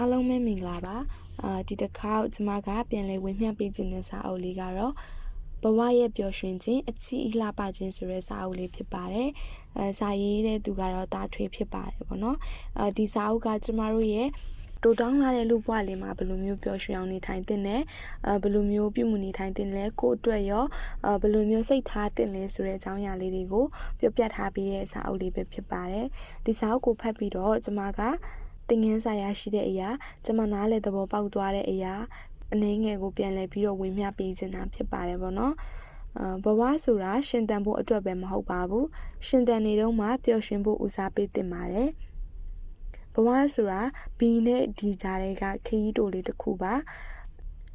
အားလုံးပဲမင်္ဂလာပါအာဒီတစ်ခါကျမကပြန်လည်ဝင်မျှပေးခြင်းတဲ့စာအုပ်လေးကတော့ဘဝရဲ့ပျော်ရွှင်ခြင်းအချီအလှပခြင်းဆိုတဲ့စာအုပ်လေးဖြစ်ပါတယ်အဲစာရေးတဲ့သူကတော့တာထွေဖြစ်ပါတယ်ပေါ့နော်အဲဒီစာအုပ်ကကျမတို့ရဲ့တိုးတောင်းလာတဲ့လူဘဝလေးမှာဘယ်လိုမျိုးပျော်ရွှင်အောင်နေထိုင်သင့်လဲအဲဘယ်လိုမျိုးပြုမှုနေထိုင်သင့်လဲကိုယ့်အတွက်ရောအဲဘယ်လိုမျိုးစိတ်ထားသင့်လဲဆိုတဲ့အကြောင်းအရာလေးတွေကိုပြောပြထားပေးတဲ့စာအုပ်လေးပဲဖြစ်ပါတယ်ဒီစာအုပ်ကိုဖတ်ပြီးတော့ကျမက တင်ငင်းစာရရှိတဲ့အရာကျမနားလေသဘောပေါက်သွားတဲ့အရာအနှင်းငယ်ကိုပြန်လည်ပြီးတော့ဝင်မျှပေးခြင်းတာဖြစ်ပါတယ်ပေါ့နော်အာဘဝဆိုတာရှင်တန်ဖို့အတွက်ပဲမဟုတ်ပါဘူးရှင်တန်နေတော့မှပျော်ရွှင်ဖို့ဦးစားပေးတင်ပါတယ်ဘဝဆိုတာဘီနဲ့ဒီကြားတွေကခရီးတိုလေးတစ်ခုပါ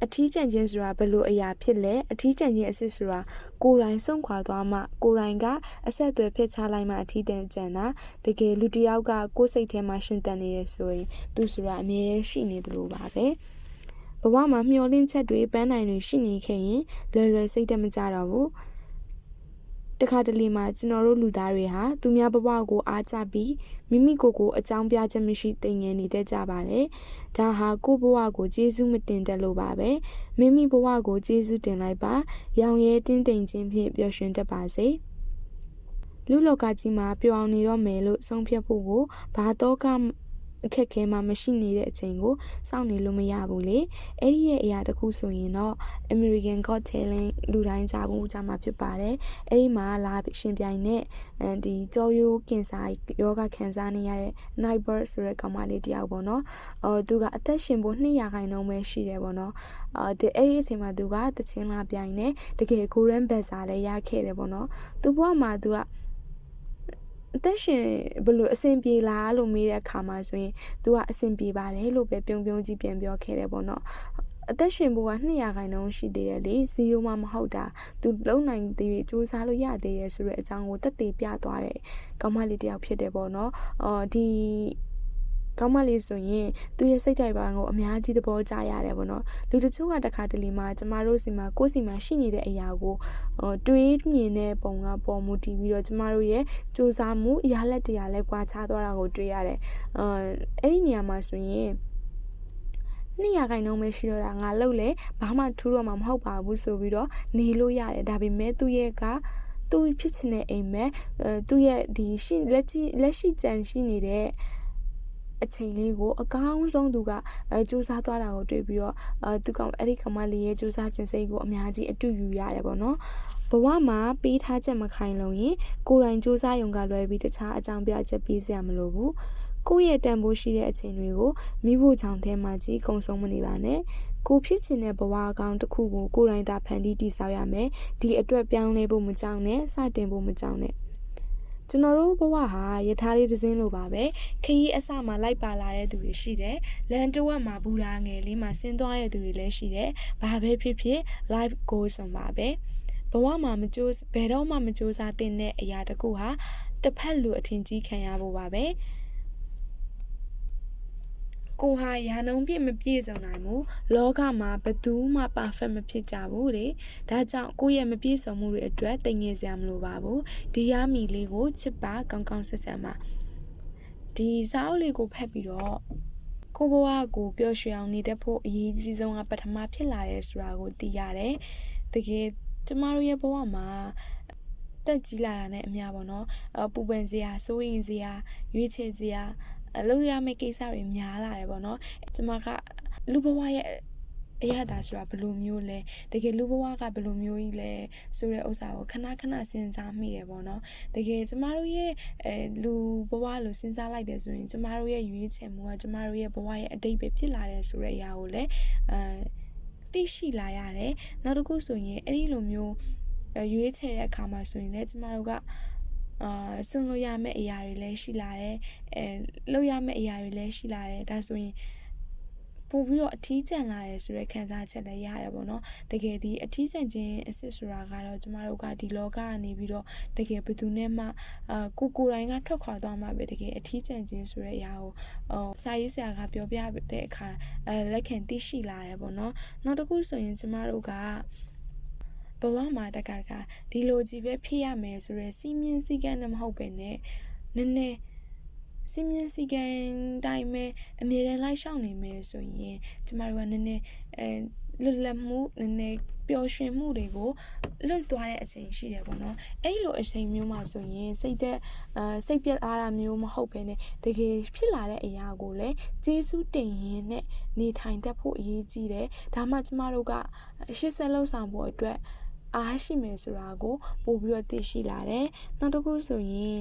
အထီးကျန်ခြင်းဆိုတာဘယ်လိုအရာဖြစ်လဲအထီးကျန်ခြင်းအစစ်ဆိုတာကိုယ်တိုင်ဆုံးခွာသွားမှကိုယ်တိုင်ကအဆက်အသွယ်ဖြစ်ချလိုက်မှအထီးတန်ကျန်တာတကယ်လူတစ်ယောက်ကကိုယ်စိတ်ထဲမှာရှင်တန်နေရဆိုရင်သူဆိုတာအမြဲရှိနေသလိုပါပဲဘဝမှာမျောလင့်ချက်တွေပန်းနိုင်တွေရှိနေခဲ့ရင်လွယ်လွယ်စိတ်တက်မကြတော့ဘူး တခါတလေမှာကျွန်တော်တို့လူသားတွေဟာသူများဘဝကိုအားကျပြီးမိမိကိုယ်ကိုအကြောင်းပြချက်မရှိသိငယ်နေတတ်ကြပါတယ်။ဒါဟာကိုယ့်ဘဝကိုကျေးဇူးမတင်တတ်လို့ပါပဲ။မိမိဘဝကိုကျေးဇူးတင်လိုက်ပါ။ရောင်ရဲတင်းတိမ်ခြင်းဖြင့်ပျော်ရွှင်တတ်ပါစေ။လူလောကကြီးမှာပျော်အောင်နေတော့မယ်လို့ဆုံးဖြတ်ဖို့ကိုဘာတော့က အခက်ခဲမှမရှိနေတဲ့အချိန်ကိုစောင့်နေလို့မရဘူးလေအဲ့ဒီရဲ့အရာတစ်ခုဆိုရင်တော့ American Got Talent လူတိုင်းကြားဖို့ကြားမှာဖြစ်ပါတယ်အဲ့ဒီမှာလာရှင်ပြိုင်နဲ့အဲဒီကြောရိုးကင်ဆာယောဂခံစားနေရတဲ့ Nightbird ဆိုတဲ့ကောင်မလေးတယောက်ပေါ့နော်အော်သူကအသက်ရှင်ဖို့200ခိုင်နှုန်းပဲရှိတယ်ပေါ့နော်အော်ဒီအဲ့ဒီအချိန်မှာသူကတချင်းလာပြိုင်နေတကယ် Golden Buzzer လည်းရခဲ့တယ်ပေါ့နော်သူဘဝမှာသူက အသက်ရှင်ဘယ်လိုအဆင်ပြေလားလို့မေးတဲ့အခါမှာဆိုရင် तू ကအဆင်ပြေပါတယ်လို့ပဲပြုံပြုံကြီးပြန်ပြောခဲ့တယ်ပေါ့နော်အသက်ရှင်ဖို့က200ခိုင်နှုန်းရှိသေးတယ်လေ0မှမဟုတ်တာသူလုံနိုင်သေးပြီးစူးစမ်းလို့ရသေးရဲ့ဆိုတဲ့အကြောင်းကိုတက်သေးပြသွားတယ်ကောင်မလေးတယောက်ဖြစ်တယ်ပေါ့နော်အော်ဒီ ကောင်းမလေးဆိုရင်သူ့ရဲ့စိတ်တိုက်ပါကိုအများကြီးသဘောကျရတယ်ပေါ့နော်လူတချို့ကတခါတလေမှာကျမတို့စီမှာကိုယ်စီမှာရှိနေတဲ့အရာကိုတွေးမြင်တဲ့ပုံကပေါ်မူတည်ပြီးတော့ကျမတို့ရဲ့စူးစမ်းမှုအရာလက်တရားလဲကွာခြားသွားတာကိုတွေ့ရတယ်အဲအဲ့ဒီနေရာမှာဆိုရင်နှစ်ရာခိုင်နှုန်းပဲရှိတော့တာငါလှုပ်လဲဘာမှထူးတော့မှာမဟုတ်ပါဘူးဆိုပြီးတော့နေလို့ရတယ်ဒါပေမဲ့သူ့ရဲ့ကသူဖြစ်ချင်တဲ့အိမ်မဲ့သူ့ရဲ့ဒီရှိလက်ရှိလက်ရှိကြံရှိနေတဲ့ အချိန်လေးကိုအကောင်းဆုံးသူကအဲစူးစမ်းသွားတာကိုတွေ့ပြီးတော့အဲသူကောင်အဲ့ဒီကမလေးရဲ့စူးစမ်းခြင်းစိတ်ကိုအများကြီးအတူယူရတယ်ပေါ့နော်ဘဝမှာပေးထားချက်မခိုင်လုံရင်ကိုယ်တိုင်စူးစမ်းရုံကလွယ်ပြီးတခြားအကြောင်းပြချက်ပေးစရာမလိုဘူးကိုယ့်ရဲ့တန်ဖိုးရှိတဲ့အချိန်တွေကိုမိဖို့ချောင်ထဲမှာကြီးကုံဆုံးမနေပါနဲ့ကိုဖြစ်ချင်တဲ့ဘဝအကောင်းတစ်ခုကိုကိုယ်တိုင်သာဖန်တီးတည်ဆောက်ရမယ်ဒီအတွက်ပြောင်းလဲဖို့မကြောက်နဲ့စတင်ဖို့မကြောက်နဲ့ ကျွန်တော်တို့ဘဝဟာယထာလေးတစ်စင်းလိုပါပဲခရီးအစမှာလိုက်ပါလာတဲ့သူတွေရှိတယ်လန်တဝက်မှာဘူရာငယ်လေးမှာဆင်းသွားတဲ့သူတွေလည်းရှိတယ်ဘာပဲဖြစ်ဖြစ် live goals on ပါပဲဘဝမှာမကြိုးဘယ်တော့မှမကြိုးစားတဲ့အရာတခုဟာတစ်ဖက်လူအထင်ကြီးခံရဖို့ပါပဲ ကိုဟာရာနှုံပြည့်မပြည့်စုံနိုင်ဘူးလောကမှာဘယ်သူမှ perfect မဖြစ်ကြဘူးတဲ့ဒါကြောင့်ကိုယ့်ရဲ့မပြည့်စုံမှုတွေအတွက်တိမ်ငယ်စရာမလိုပါဘူးဒီရမီလေးကိုချစ်ပါကောင်းကောင်းဆက်ဆက်ပါဒီစာအုပ်လေးကိုဖတ်ပြီးတော့ကိုဘဝကိုပျော်ရွှင်အောင်နေတတ်ဖို့အရေးကြီးဆုံးကပထမဖြစ်လာရဲဆိုတာကိုသိရတယ်တကယ်ကျမတို့ရဲ့ဘဝမှာတက်ကြီးလာတာနဲ့အများပေါ့နော်အပူပန်စရာစိုးရင်စရာရွေးချယ်စရာအ လုပ်ရမယ့်ကိစ္စတွေများလာတယ်ပေါ့နော်ကျမကလူဘဝရဲ့အရသာဆိုတာဘယ်လိုမျိုးလဲတကယ်လူဘဝကဘယ်လိုမျိုးကြီးလဲဆိုတဲ့ဥစ္စာကိုခဏခဏစဉ်းစားမိတယ်ပေါ့နော်တကယ်ကျမတို့ရဲ့အဲလူဘဝလို့စဉ်းစားလိုက်တယ်ဆိုရင်ကျမတို့ရဲ့ရွေးချယ်မှုကကျမတို့ရဲ့ဘဝရဲ့အတိတ်ပဲဖြစ်လာတယ်ဆိုတဲ့အရာကိုလည်းအဲသိရှိလာရတယ်နောက်တစ်ခုဆိုရင်အဲ့ဒီလိုမျိုးရွေးချယ်တဲ့အခါမှာဆိုရင်လည်းကျမတို့က အာစွန့်လို့ရမယ့်အရာတွေလည်းရှိလာတယ်အဲလုပ်ရမယ့်အရာတွေလည်းရှိလာတယ်ဒါဆိုရင်ပို့ပြီးတော့အထီးကျန်လာတယ်ဆိုတဲ့ခံစားချက်လည်းရတယ်ပေါ့နော်တကယ်ဒီအထီးကျန်ခြင်းအစ်စ်ဆိုတာကတော့ကျမတို့ကဒီလောကကနေပြီးတော့တကယ်ဘယ်သူနဲ့မှအာကိုကိုတိုင်းကထွက်ခွာသွားမှပဲတကယ်အထီးကျန်ခြင်းဆိုတဲ့အရာကိုဟိုစာရေးဆရာကပြောပြတဲ့အခါအဲလက်ခံသိရှိလာတယ်ပေါ့နော်နောက်တစ်ခုဆိုရင်ကျမတို့က ဘဝမှာတကကဒီလိုကြီးပဲဖြစ်ရမယ်ဆိုရယ်စီမင်းစည်းကမ်းနဲ့မဟုတ်ပဲနဲ့နည်းနည်းစီမင်းစီကန်တိုင်းပဲအမြဲတမ်းလိုက်ရှောင်နေမယ်ဆိုရင်ကျမတို့ကနည်းနည်းအဲလွတ်လပ်မှုနည်းနည်းပျော်ရွှင်မှုတွေကိုလွတ်သွားတဲ့အချိန်ရှိတယ်ပေါ့နော်အဲ့လိုအချိန်မျိုးမှာဆိုရင်စိတ်သက်အဲစိတ်ပြတ်အားတာမျိုးမဟုတ်ဘဲနဲ့တကယ်ဖြစ်လာတဲ့အရာကိုလည်းကျေးဇူးတင်ရင်းနဲ့နေထိုင်တတ်ဖို့အရေးကြီးတယ်ဒါမှကျမတို့ကရှေ့ဆက်လှုပ်ဆောင်ဖို့အတွက် အားရှိမယ်ဆိုတာကိုပို့ပြီးတော့သိရှိလာတယ်။နောက်တစ်ခုဆိုရင်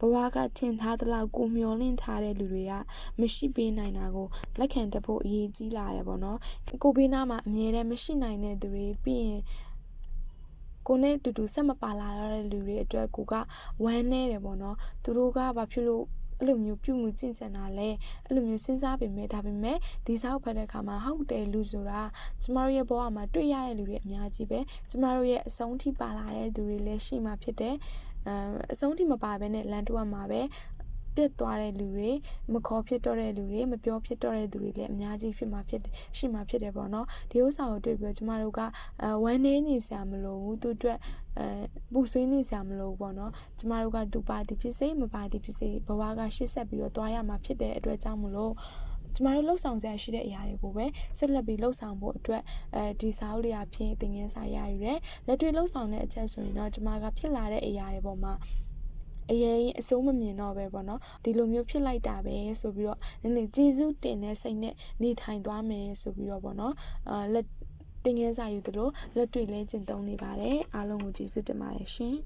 ဘဝကထင်ထားသလောက်ကိုမျောလင့်ထားတဲ့လူတွေကမရှိပေးနိုင်တာကိုလက်ခံတတ်ဖို့အရေးကြီးလာတယ်ပေါ့နော်။ကိုဘေးနားမှာအမြဲတမ်းမရှိနိုင်တဲ့သူတွေပြီးရင်ကိုနဲ့တူတူဆက်မပါလာရတဲ့လူတွေအတွက်ကိုကဝမ်းနေတယ်ပေါ့နော်။သူတို့ကဘာဖြစ်လို့ အဲ့လိုမျိုးပြုမှုကျင့်ကြံတာလဲအဲ့လိုမျိုးစဉ်းစားပေမဲ့ဒါပေမဲ့ဒီစာအုပ်ဖတ်တဲ့အခါမှာဟုတ်တယ်လူဆိုတာကျမတို့ရဲ့ဘဝမှာတွေ့ရတဲ့လူတွေအများကြီးပဲကျမတို့ရဲ့အဆုံးထိပါလာတဲ့သူတွေလည်းရှိမှဖြစ်တယ်အမ်အဆုံးထိမပါဘဲနဲ့လန်တွက်မှာပဲ ပြတ်သွားတဲ့လူတွေမခေါ်ဖြစ်တော့တဲ့လူတွေမပြောဖြစ်တော့တဲ့သူတွေလည်းအများကြီးဖြစ်မှာဖြစ်တယ်ရှိမှာဖြစ်တယ်ပေါ့နော်ဒီဥစ္စာကိုတွေ့ပြီးတော့ကျမတို့ကအဲဝမ်းနေနေစရာမလိုဘူးသူအတွက်အဲပူဆွေးနေစရာမလိုဘူးပေါ့နော်ကျမတို့ကသူပါသည်ဖြစ်စေမပါသည်ဖြစ်စေဘဝကရှေ့ဆက်ပြီးတော့သွားရမှာဖြစ်တဲ့အတွက်ကြောင့်မလို့ကျမတို့လှုပ်ဆောင်စရာရှိတဲ့အရာတွေကိုပဲဆက်လက်ပြီးလှုပ်ဆောင်ဖို့အတွက်အဲဒီစာအုပ်လေးအဖြစ်သင်ခန်းစာရယူတယ်လက်တွေ့လှုပ်ဆောင်တဲ့အချက်ဆိုရင်တော့ကျမကဖြစ်လာတဲ့အရာတွေပေါ်မှာ အရင်အစိုးမမြင်တော့ပဲပေါ့နော်ဒီလိုမျိုးဖြစ်လိုက်တာပဲဆိုပြီးတော့နည်းနည်းကျေးဇူးတင်တဲ့စိတ်နဲ့နေထိုင်သွားမယ်ဆိုပြီးတော့ပေါ့နော်အာလက်တင်ငယ်စာယူသလိုလက်တွေ့လဲကျင့်သုံးနေပါတယ်အားလုံးကိုကျေးဇူးတင်ပါတယ်ရှင်